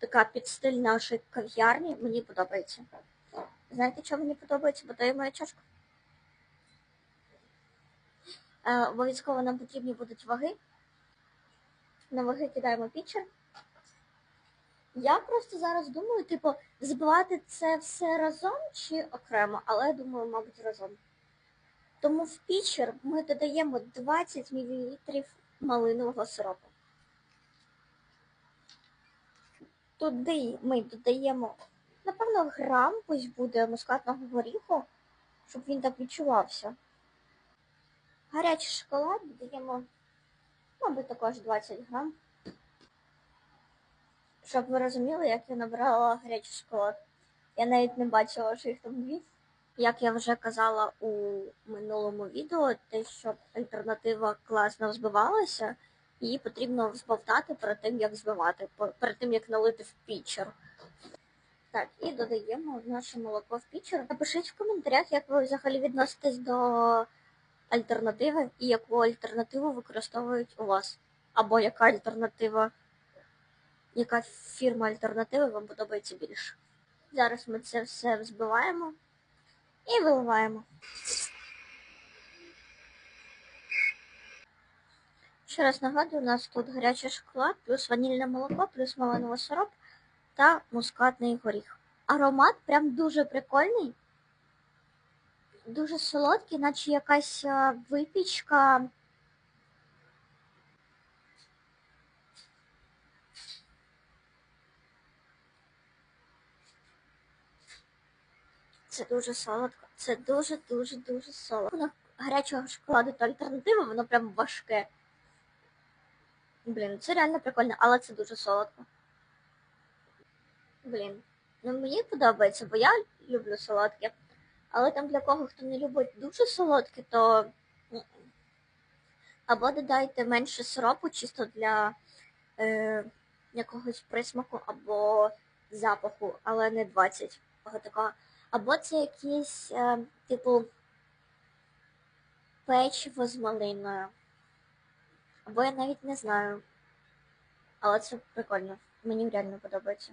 така під стиль нашої кав'ярні. Мені подобається. Знаєте, що мені подобається? Бо то є моя чашка. Е, обов'язково нам потрібні будуть ваги. На ваги кидаємо пічер. Я просто зараз думаю, типу, збивати це все разом чи окремо, але я думаю, мабуть, разом. Тому в пічер ми додаємо 20 мл малинового сиропу. Туди ми додаємо, напевно, грам ось буде мускатного горіху, щоб він так відчувався. Гарячий шоколад додаємо, мабуть, також 20 грам. Щоб ви розуміли, як я набрала гарячий шоколад. Я навіть не бачила, що їх там дві. Як я вже казала у минулому відео, те, щоб альтернатива класно взбивалася, її потрібно взбовтати перед тим, як збивати, перед тим, як налити в пічер. Так, і додаємо наше молоко в пічер. Напишіть в коментарях, як ви взагалі відноситесь до альтернативи і яку альтернативу використовують у вас. Або яка альтернатива, яка фірма альтернативи вам подобається більше. Зараз ми це все взбиваємо і виливаємо. Ще раз нагадую, у нас тут гарячий шоколад, плюс ванільне молоко, плюс малиновий сироп та мускатний горіх. Аромат прям дуже прикольний, дуже солодкий, наче якась випічка. Це дуже солодко. Це дуже дуже дуже солодко. Гарячого шоколаду та альтернатива, воно прям важке. Блін, це реально прикольно, але це дуже солодко. Блін, ну мені подобається, бо я люблю солодке. Але там для кого хто не любить дуже солодке, то або додайте менше сиропу чисто для е, якогось присмаку або запаху, але не 20 такого. Або це якийсь, е, типу, печиво з малиною. Або я навіть не знаю. Але це прикольно. Мені реально подобається.